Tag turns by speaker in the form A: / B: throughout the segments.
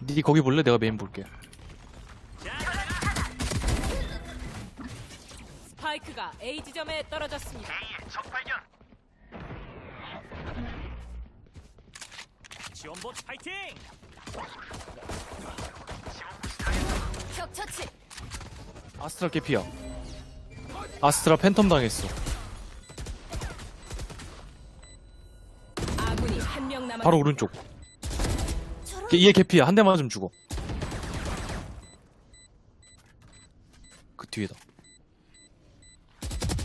A: 니 거기 볼래? 내가 메인 볼게.
B: 스파이크가 A 지점에 떨어졌습니다.
C: 지원봇 파이팅!
B: 적 처치.
A: 아스트라 개피야. 아스트라 팬텀 당했어.
B: 아군이 한 명 남았.
A: 바로 오른쪽. 걔- 얘 개피야. 한대 맞으면 죽어. 그 뒤에다.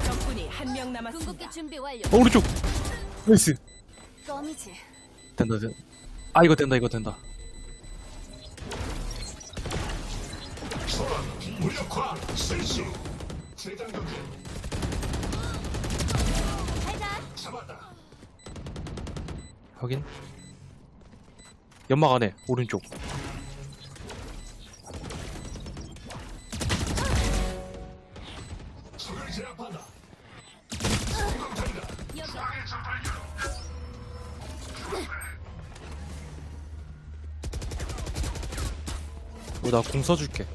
B: 적군이 한 명 남았습니다.
D: 궁극기 준비 완료.
A: 어, 오른쪽. 나이스.
D: 껌이지.
A: 된다, 된다. 아, 이거 된다, 이거 된다. 확인. 연막 안에, 오른쪽. 어, 나공 써줄게.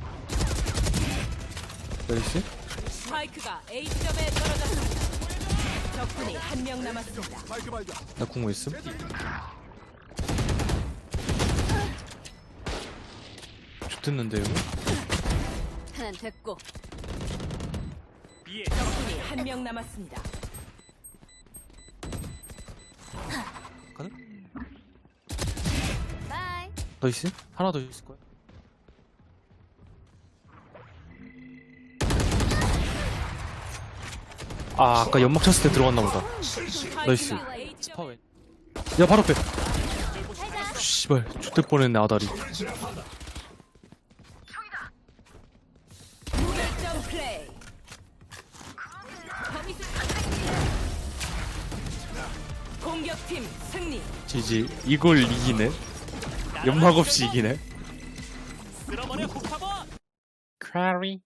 A: 나이스?
B: 스파이크가 A 지점에 떨어졌습니다. 적군이 한 명 남았습니다.
A: 나궁 있음? 좋댔는데 이거?
D: 하나 됐고.
C: B에
B: 적군이 한 명 남았습니다.
A: 가능?
D: 바이.
A: 더 있음? 하나 더 있을 거야. 아 아까 연막 쳤을 때 들어갔나 보다. 나이스.
B: 지점에
A: 스파웨. 야 바로 빼. 씨발 죽될 뻔했네 아다리.
B: 공격팀 승리.
A: 지지 이걸 이기네. 연막 없이 이기네.
C: 쓸어버려!
A: 크라리.